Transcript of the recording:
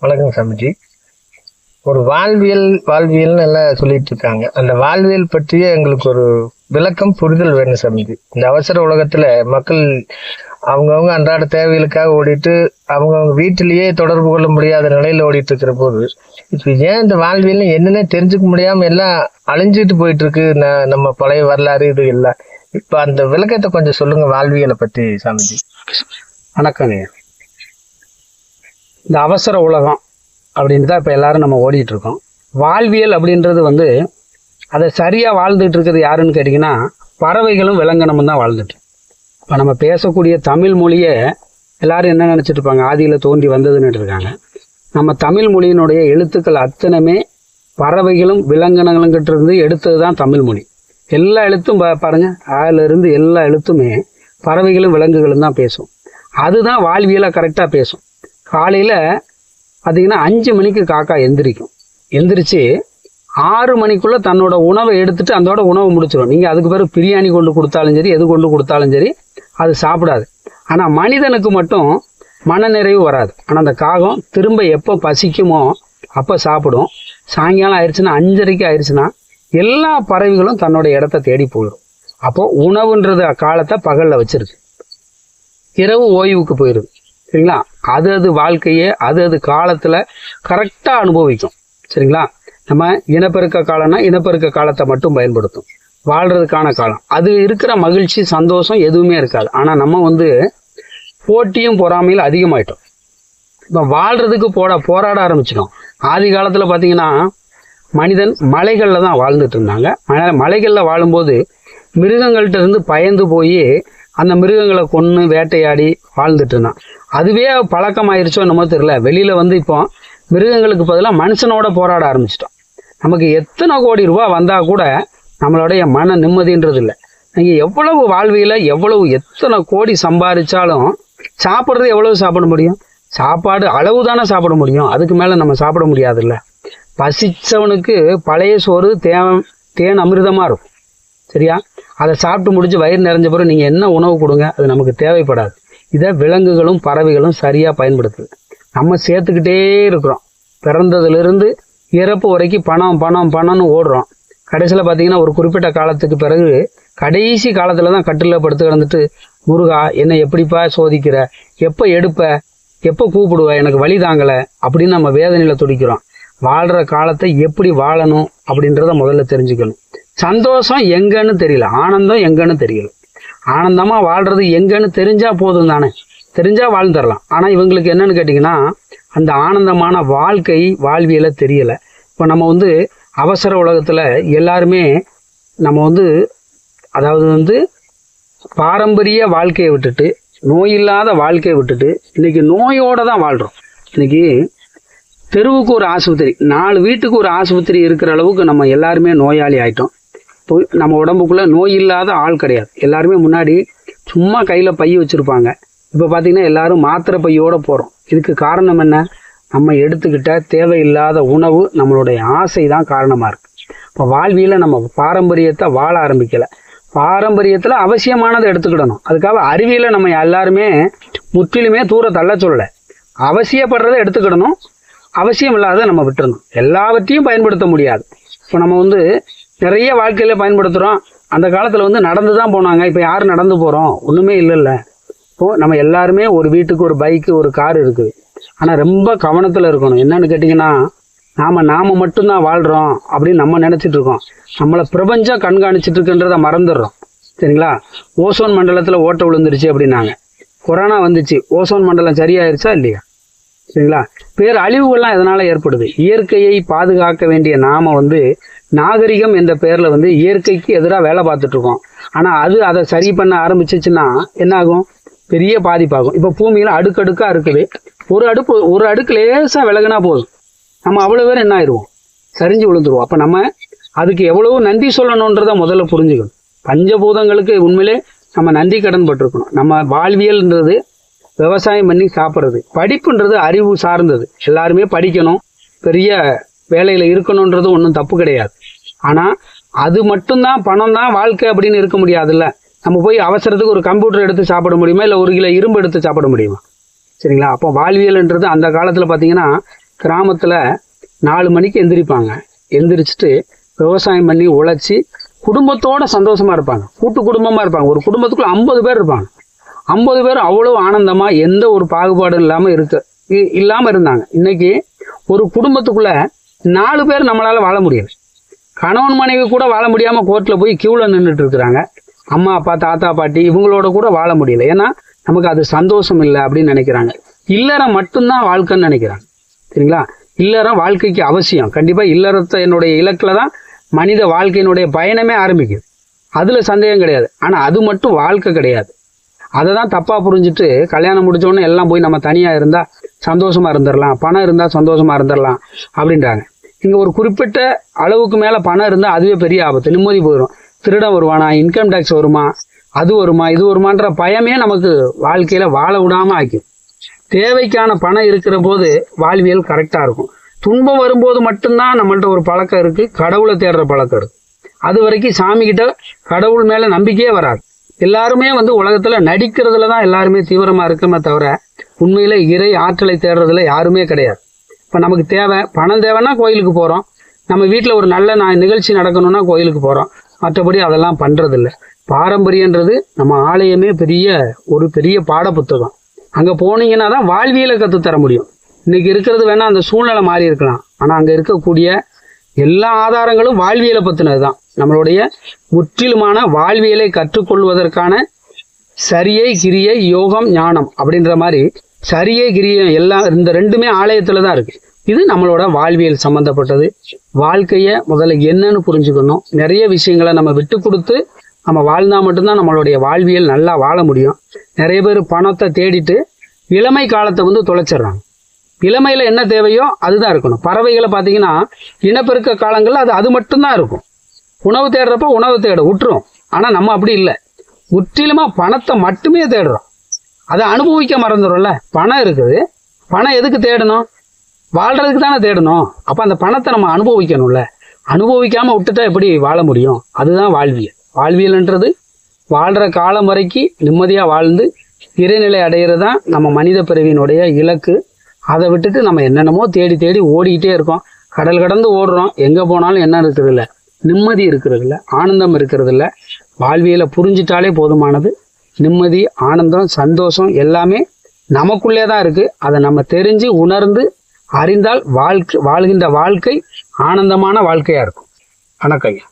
வணக்கம் சாமிஜி. ஒரு வாழ்வியல் வாழ்வியல்னு எல்லாம் சொல்லிட்டு இருக்காங்க. அந்த வாழ்வியல் பற்றிய எங்களுக்கு ஒரு விளக்கம் புரிதல் வேணும் சாமிஜி. இந்த அவசர உலகத்துல மக்கள் அவங்கவுங்க அன்றாட தேவைகளுக்காக ஓடிட்டு அவங்கவுங்க வீட்டிலேயே தொடர்பு கொள்ள முடியாத நிலையில ஓடிட்டு இருக்கிற போது இப்ப ஏன் இந்த வாழ்வியல் என்னன்னே தெரிஞ்சுக்க முடியாம எல்லாம் அழிஞ்சிட்டு போயிட்டு இருக்கு ந- நம்ம பழைய வரலாறு இது எல்லாம். இப்ப அந்த விளக்கத்தை கொஞ்சம் சொல்லுங்க வாழ்வியலை பத்தி சாமிஜி. வணக்கங்க இந்த அவசர உலகம் அப்படின்னு தான் இப்போ எல்லாரும் நம்ம ஓடிட்டுருக்கோம். வாழ்வியல் அப்படின்றது வந்து அதை சரியாக வாழ்ந்துட்டு இருக்கிறது யாருன்னு கேட்டிங்கன்னா பறவைகளும் விலங்கினமும் தான் வாழ்ந்துட்டு இப்போ நம்ம பேசக்கூடிய தமிழ் மொழியை எல்லோரும் என்ன நினச்சிட்டு இருப்பாங்க? ஆதியில் தோன்றி வந்ததுன்னு இருக்காங்க. நம்ம தமிழ் மொழியினுடைய எழுத்துக்கள் அத்தனையுமே பறவைகளும் விலங்கினங்களுங்கிட்ட இருந்து எடுத்தது தான் தமிழ் மொழி. எல்லா எழுத்தும் பாருங்கள் பாருங்க இருந்து எல்லா எழுத்துமே பறவைகளும் விலங்குகளும் தான் பேசும். அதுதான் வாழ்வியலை கரெக்டாக பேசும். காலையில் பார்த்திங்கன்னா அஞ்சு மணிக்கு காக்கா எந்திரிக்கும். எந்திரிச்சு ஆறு மணிக்குள்ளே தன்னோட உணவை எடுத்துட்டு அதோட உணவை முடிச்சிடும் நீங்கள் அதுக்கு பிறகு பிரியாணி கொண்டு கொடுத்தாலும் சரி எது கொண்டு கொடுத்தாலும் சரி அது சாப்பிடாது. ஆனால் மனிதனுக்கு மட்டும் மனநிறைவு வராது. ஆனால் அந்த காகம் திரும்ப எப்போ பசிக்குமோ அப்போ சாப்பிடும். சாயங்காலம் ஆயிடுச்சுன்னா அஞ்சரைக்கு ஆயிடுச்சுன்னா எல்லா பறவைகளும் தன்னோட இடத்த தேடி போயிடும் அப்போது உணவுன்றது காலத்தை பகலில் வச்சிருக்கு. இரவு ஓய்வுக்கு போயிடுது சரிங்களா? அது அது வாழ்க்கையை அது அது காலத்தில் கரெக்டாக அனுபவிக்கும். சரிங்களா? நம்ம இனப்பெருக்க காலம்னா இனப்பெருக்க காலத்தை மட்டும் பயன்படுத்தும். வாழ்கிறதுக்கான காலம். அது இருக்கிற மகிழ்ச்சி சந்தோஷம் எதுவுமே இருக்காது. ஆனால் நம்ம வந்து போட்டியும் பொறாமையில் அதிகமாயிட்டோம். இப்போ வாழ்கிறதுக்கு போட போராட ஆரம்பிச்சிடும் ஆதி காலத்தில் பார்த்தீங்கன்னா மனிதன் மலைகளில் தான் வாழ்ந்துட்டு இருந்தாங்க. மலைகளில் வாழும்போது மிருகங்கள்ட்ட இருந்து பயந்து போய் அந்த மிருகங்களை கொன்று வேட்டையாடி வாழ்ந்துட்டு இருந்தான் அதுவே பழக்கமாயிருச்சோ என்னமோ தெரியல. வெளியில வந்து இப்போ மிருகங்களுக்கு பதிலாக மனுஷனோட போராட ஆரம்பிச்சிட்டோம். நமக்கு எத்தனை கோடி ரூபா வந்தா கூட நம்மளுடைய மன நிம்மதின்றது இல்லை. நீங்க எவ்வளவு வாழ்வியல எவ்வளவு எத்தனை கோடி சம்பாதிச்சாலும் சாப்பிட்றது எவ்வளவு சாப்பிட முடியும்? சாப்பாடு அளவு தானே சாப்பிட முடியும். அதுக்கு மேல நம்ம சாப்பிட முடியாதுல்ல. பசிச்சவனுக்கு பழைய சோறு தேன் தேன் அமிர்தமா இருக்கும். சரியா? அதை சாப்பிட்டு முடிச்சு வயிறு நிறைஞ்ச பிறகு நீங்கள் என்ன உணவு கொடுங்க அது நமக்கு தேவைப்படாது. இதை விலங்குகளும் பறவைகளும் சரியாக பயன்படுத்துது. நம்ம சேர்த்துக்கிட்டே இருக்கிறோம். பிறந்ததுலேருந்து இறப்பு வரைக்கும் பணம் பணம் பணம்னு ஓடுறோம். கடைசியில் பார்த்தீங்கன்னா ஒரு குறிப்பிட்ட காலத்துக்கு பிறகு கடைசி காலத்தில் தான் கட்டில் படுத்து கிடந்துட்டு முருகா என்னை எப்படிப்பா சோதிக்கிற? எப்போ எடுப்ப? எப்போ கூப்பிடுவ? எனக்கு வழி தாங்கலை. அப்படின்னு நம்ம வேதனையில் துடிக்கிறோம். வாழ்கிற காலத்தை எப்படி வாழணும் அப்படின்றத முதல்ல தெரிஞ்சுக்கணும். சந்தோஷம் எங்கன்னு தெரியல ஆனந்தம் எங்கன்னு தெரியல. ஆனந்தமாக வாழ்கிறது எங்கன்னு தெரிஞ்சால் போதும் தானே. தெரிஞ்சால் வாழ்ந்துடலாம். ஆனால் இவங்களுக்கு என்னன்னு கேட்டிங்கன்னா அந்த ஆனந்தமான வாழ்க்கை வாழ்வியலை தெரியலை. இப்போ நம்ம வந்து அவசர உலகத்தில் எல்லாருமே நம்ம வந்து அதாவது வந்து பாரம்பரிய வாழ்க்கையை விட்டுட்டு நோய் இல்லாத வாழ்க்கையை விட்டுட்டு இன்னைக்கு நோயோடு தான் வாழ்கிறோம் இன்னைக்கு தெருவுக்கு ஒரு ஆஸ்பத்திரி நாலு வீட்டுக்கு ஒரு ஆஸ்பத்திரி இருக்கிற அளவுக்கு நம்ம எல்லாருமே நோயாளி ஆயிட்டோம். நம்ம உடம்புக்குள்ளே நோய் இல்லாத ஆள் கிடையாது. எல்லாருமே முன்னாடி சும்மா கையில் பை வச்சுருப்பாங்க. இப்போ பார்த்தீங்கன்னா எல்லாரும் மாத்திரை பையோட போகிறோம் இதுக்கு காரணம் என்ன? நம்ம எடுத்துக்கிட்ட தேவையில்லாத உணவு நம்மளுடைய ஆசை தான் காரணமாக இருக்குது இப்போ வாழ்வியில் நம்ம பாரம்பரியத்தை வாழ ஆரம்பிக்கலை. பாரம்பரியத்தில் அவசியமானதை எடுத்துக்கிடணும். அதுக்காக அறிவியலை நம்ம எல்லாருமே முற்றிலுமே தூர தள்ள சொல்லலை. அவசியப்படுறதை எடுத்துக்கிடணும். அவசியம் இல்லாத நம்ம விட்டுறணும். எல்லாவற்றையும் பயன்படுத்த முடியாது. இப்போ நம்ம வந்து நிறைய வாழ்க்கையில பயன்படுத்துகிறோம் அந்த காலத்தில் வந்து நடந்து தான் போனாங்க. இப்போ யார் நடந்து போகிறோம் ஒன்றுமே இல்லைல்ல. இப்போ நம்ம எல்லாருமே ஒரு வீட்டுக்கு ஒரு பைக்கு ஒரு கார் இருக்குது ஆனால் ரொம்ப கவனத்தில் இருக்கணும். என்னன்னு கேட்டிங்கன்னா நாம் நாம் மட்டும்தான் வாழ்கிறோம் அப்படின்னு நம்ம நினச்சிட்டு இருக்கோம். நம்மளை பிரபஞ்சம் கண்காணிச்சிட்டு இருக்குன்றதை மறந்துடுறோம். சரிங்களா? ஓசோன் மண்டலத்தில் ஓட்டை விழுந்துருச்சு அப்படின்னாங்க. கொரோனா வந்துச்சு. ஓசோன் மண்டலம் சரியாயிருச்சா இல்லையா? சரிங்களா? பேர் அழிவுகள்லாம் எதனால் ஏற்படுது? இயற்கையை பாதுகாக்க வேண்டிய நாம் வந்து நாகரிகம் என்ற பெயரில் வந்து இயற்கைக்கு எதிராக வேலை பார்த்துட்டு இருக்கோம். அது அதை சரி பண்ண ஆரம்பிச்சிச்சுன்னா என்னாகும் பெரிய பாதிப்பாகும். இப்போ பூமியில் அடுக்கடுக்காக இருக்குது. ஒரு அடுப்பு ஒரு அடுக்கு லேசாக விலகுனா போதும். நம்ம அவ்வளோ பேர் என்ன ஆயிடுவோம்? சரிஞ்சு விழுந்துருவோம். அப்போ நம்ம அதுக்கு எவ்வளவு நன்றி சொல்லணுன்றதை முதல்ல புரிஞ்சுக்கணும். பஞ்சபூதங்களுக்கு உண்மையிலே நம்ம நன்றி கடன் பட்டிருக்கணும். நம்ம வாழ்வியல்ன்றது விவசாயம் பண்ணி சாப்பிட்றது. படிப்புன்றது அறிவு சார்ந்தது. எல்லாருமே படிக்கணும். பெரிய வேலையில் இருக்கணுன்றது ஒன்றும் தப்பு கிடையாது. ஆனால் அது மட்டும்தான் பணம் தான் வாழ்க்கை அப்படின்னு இருக்க முடியாதுல்ல. நம்ம போய் அவசரத்துக்கு ஒரு கம்ப்யூட்டர் எடுத்து சாப்பிட முடியுமா? இல்லை ஒரு கிலோ இரும்பு எடுத்து சாப்பிட முடியுமா? சரிங்களா? அப்போ வாழ்வியல்ன்றது அந்த காலத்தில் பார்த்தீங்கன்னா கிராமத்தில் நாலு மணிக்கு எந்திரிப்பாங்க. எந்திரிச்சிட்டு விவசாயம் பண்ணி உழைச்சி குடும்பத்தோட சந்தோஷமாக இருப்பாங்க. கூட்டு குடும்பமாக இருப்பாங்க. ஒரு குடும்பத்துக்குள்ள ஐம்பது பேர் இருப்பாங்க. ஐம்பது பேர் அவ்வளோ ஆனந்தமாக எந்த ஒரு பாகுபாடும் இல்லாமல் இருக்கு இ- இருந்தாங்க. இன்னைக்கு ஒரு குடும்பத்துக்குள்ள நாலு பேர் நம்மளால் வாழ முடியாது கணவன் மனைவி கூட வாழ முடியாமல் கோர்ட்டில் போய் க்யூவில் நின்றுட்டு இருக்கிறாங்க. அம்மா அப்பா தாத்தா பாட்டி இவங்களோட கூட வாழ முடியல. ஏன்னா நமக்கு அது சந்தோஷம் இல்லை அப்படின்னு நினைக்கிறாங்க. இல்லறம் மட்டும்தான் வாழ்க்கைன்னு நினைக்கிறாங்க. சரிங்களா? இல்லறம் வாழ்க்கைக்கு அவசியம். கண்டிப்பாக இல்லறத்தை என்னுடைய இலக்கில் தான் மனித வாழ்க்கையினுடைய பயணமே ஆரம்பிக்குது. அதில் சந்தேகம் கிடையாது. ஆனால் அது மட்டும் வாழ்க்கை கிடையாது. அதை தான் தப்பாக புரிஞ்சுட்டு கல்யாணம் முடிச்ச எல்லாம் போய் நம்ம தனியாக இருந்தால் சந்தோஷமாக இருந்துடலாம் பணம் இருந்தால் சந்தோஷமாக இருந்துடலாம் அப்படின்றாங்க. இங்கே ஒரு குறிப்பிட்ட அளவுக்கு மேலே பணம் இருந்தால் அதுவே பெரிய ஆபத்து. நிம்மதி போயிடும் திருடம் வருவானா? இன்கம் டேக்ஸ் வருமா? அது வருமா? இது வருமான்ற பயமே நமக்கு வாழ்க்கையில் வாழ விடாமல் ஆக்கும் தேவைக்கான பணம் இருக்கிற போது வாழ்வியல் கரெக்டாக இருக்கும். துன்பம் வரும்போது மட்டும்தான் நம்மள்ட்ட ஒரு பழக்கம் இருக்குது கடவுளை தேடுற பழக்கம் இருக்குது அது வரைக்கும் சாமிக்கிட்ட கடவுள் மேலே நம்பிக்கையே வராது. எல்லாருமே வந்து உலகத்தில் நடிக்கிறதுல தான் எல்லாருமே தீவிரமாக இருக்கமே தவிர உண்மையில் இறை ஆற்றலை தேடுறதுல யாருமே கிடையாது. இப்போ நமக்கு தேவை பணம் தேவைன்னா கோயிலுக்கு போகிறோம் நம்ம வீட்டில் ஒரு நல்ல நிகழ்ச்சி நடக்கணும்னா கோயிலுக்கு போகிறோம் மற்றபடி அதெல்லாம் பண்ணுறதில்ல பாரம்பரியன்றது நம்ம ஆலயமே பெரிய ஒரு பெரிய பாட புத்தகம் அங்கே போனீங்கன்னா தான் வாழ்வியலை கற்றுத்தர தர முடியும். இன்னைக்கு இருக்கிறது வேணால் அந்த சூழ்நிலை மாறி இருக்கலாம். ஆனால் அங்கே இருக்கக்கூடிய எல்லா ஆதாரங்களும் வாழ்வியலை பற்றினது தான். நம்மளுடைய முற்றிலுமான வாழ்வியலை கற்றுக்கொள்வதற்கான சரியை கிரியை யோகம் ஞானம் அப்படின்ற மாதிரி சரியே கிரியம் எல்லாம் இந்த ரெண்டுமே ஆலயத்தில் தான் இருக்குது இது நம்மளோட வாழ்வியல் சம்பந்தப்பட்டது. வாழ்க்கையை முதல்ல என்னன்னு புரிஞ்சுக்கணும். நிறைய விஷயங்களை நம்ம விட்டு கொடுத்து நம்ம வாழ்ந்தால் மட்டும்தான் நம்மளுடைய வாழ்வியல் நல்லா வாழ முடியும். நிறைய பேர் பணத்தை தேடிட்டு இளமை காலத்தை வந்து தொலைச்சிடுறாங்க. இளமையில் என்ன தேவையோ அதுதான் இருக்கணும். பறவைகளை பார்த்தீங்கன்னா இனப்பெருக்க காலங்களில் அது அது மட்டும்தான் இருக்கும். உணவு தேடுறப்ப உணவு தேட விட்டுரும் ஆனால் நம்ம அப்படி இல்லை. முற்றிலுமாக பணத்தை மட்டுமே தேடுறோம். அதை அனுபவிக்க மறந்துடும்ல. பணம் இருக்குது. பணம் எதுக்கு தேடணும்? வாழ்றதுக்கு தானே தேடணும். அப்போ அந்த பணத்தை நம்ம அனுபவிக்கணும்ல. அனுபவிக்காமல் விட்டுட்டா எப்படி வாழ முடியும்? அதுதான் வாழ்வியல். வாழ்வியல்ன்றது வாழ்கிற காலம் வரைக்கும் நிம்மதியாக வாழ்ந்து இறைநிலை அடையிறது தான் நம்ம மனித பிறவியினுடைய இலக்கு. அதை விட்டுட்டு நம்ம என்னென்னமோ தேடி தேடி ஓடிக்கிட்டே இருக்கோம். கடல் கடந்து ஓடுறோம். எங்கே போனாலும் என்ன இருக்கிறது இல்லை நிம்மதி இருக்கிறது இல்லை ஆனந்தம் இருக்கிறது இல்லை வாழ்வியலை புரிஞ்சிட்டாலே போதுமானது. நிம்மதி ஆனந்தம் சந்தோஷம் எல்லாமே நமக்குள்ளே தான் இருக்குது அதை நம்ம தெரிஞ்சு உணர்ந்து அறிந்தால் வாழ்க்கை வாழ்கின்ற வாழ்க்கை ஆனந்தமான வாழ்க்கையாக இருக்கும். வணக்கம் ஐயா.